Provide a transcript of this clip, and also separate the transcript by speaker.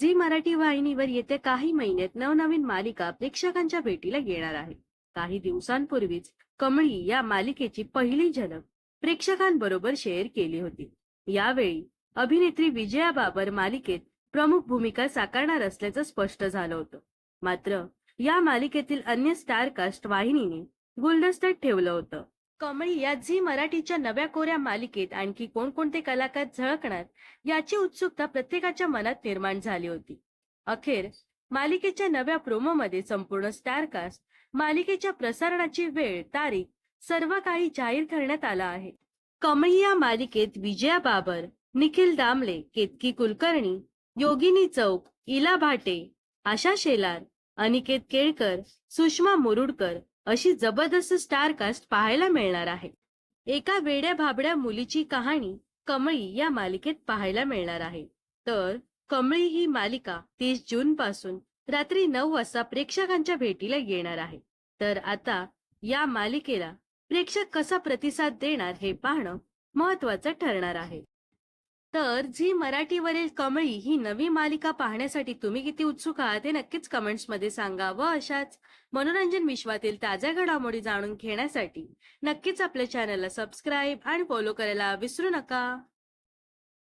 Speaker 1: Zee Marathi वाहिनीवर येत्या काही महिन्यात नवनवीन मालिका प्रेक्षकांच्या भेटीला येणार आहे काही दिवसांपूर्वीच कमळी या मालिकेची पहिली झलक प्रेक्षकांबरोबर शेअर केली होती. यावेळी अभिनेत्री विजया बाबर मालिकेत प्रमुख भूमिका साकारणार असल्याचं स्पष्ट झालं होतं. मात्र या मालिकेतील अन्य स्टारकास्ट वाहिनीने गुलदस्त्यात ठेवलं होतं. कमळी या झी मराठीच्या नव्या कोऱ्या मालिकेत आणखी कोणकोणते कलाकार झळकणार याची उत्सुकता प्रत्येकाच्या मनात निर्माण झाली होती. अखेर मालिकेच्या नव्या प्रोमोमध्ये संपूर्ण स्टारकास्ट मालिकेच्या प्रसारणाची वेळ तारीख सर्व काही जाहीर करण्यात आला आहे. कमळी या मालिकेत विजया बाबर निखिल दामले केतकी कुलकर्णी योगिनी चौक इला भाटे आशा शेलार अनिकेत केळकर सुषमा मुरुडकर अशी जबरदस्त स्टारकास्ट पाहायला मिळणार आहे. एका वेड्या भाबड्या मुलीची कहाणी कमळी या मालिकेत पाहायला मिळणार आहे. तर कमळी ही मालिका तीस जून पासून रात्री नऊ वाजता प्रेक्षकांच्या भेटीला येणार आहे. तर आता या मालिकेला प्रेक्षक कसा प्रतिसाद देणार हे पाहणं महत्वाचं ठरणार आहे. तर झी मराठीवरील कमळी ही नवी मालिका पाहण्यासाठी तुम्ही किती उत्सुक आहात हे नक्कीच कमेंट्समध्ये सांगा व अशाच मनोरंजन विश्वातील ताज्या घडामोडी जाणून घेण्यासाठी नक्कीच आपल्या चॅनलला सबस्क्राईब आणि फॉलो करायला विसरू नका.